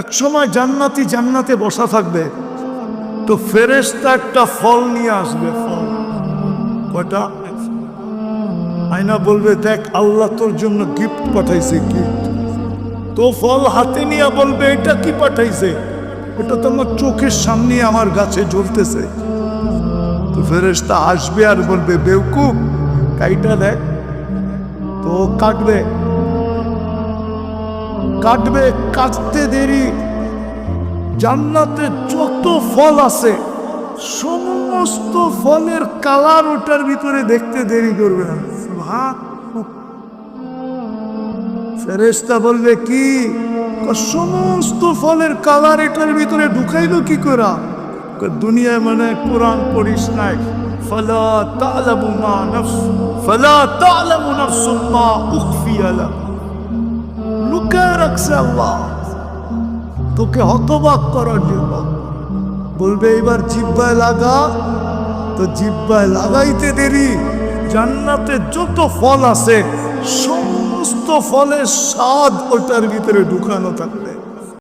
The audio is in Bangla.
এক সময় জান্নাতি জান্নাতে বসা থাকবে। তো ফেরেশতা একটা ফল নিয়ে আসবে, ফল। কয়টা? আয়না বলবে, দেখ, আল্লাহ তোর জন্য গিফট পাঠাইছে গিফট তো ফল হাতে নিয়ে বলবে, এটা কি পাঠাইছে? এটা তো আমার চোখের সামনে আমার গাছে জ্বলতেছে। তো ফেরেশতা আসবে আর বলবে, বেউকুব কাইটা দেখ, তো কাটবে। কাটবে, কাটতে দেরি। জান্নাতে যত ফল আছে, সমস্ত ফলের কালার ওটার ভিতরে দেখতে দেরি করবে ফেরেস্তা বলবে, কি? সমস্ত ফলের কালার এটার ভিতরে ঢুকাইলো কি করা? দুনিয়ায় মানে কোরআন পড়িস নাই। ফলা ফলা তালামু নফসুম মা উখফিয়া লাহুম লুকায় রাখছে আল্লাহ। তোকে হতবাক করার জন্য। বলবে, এবার জিব্বায় লাগা। তো জিব্বায় লাগাইতে দেরি। জান্নাতে যত ফল আছে, সমস্ত ফলের স্বাদ ওটার ভিতরে ঢুকানো থাকবে।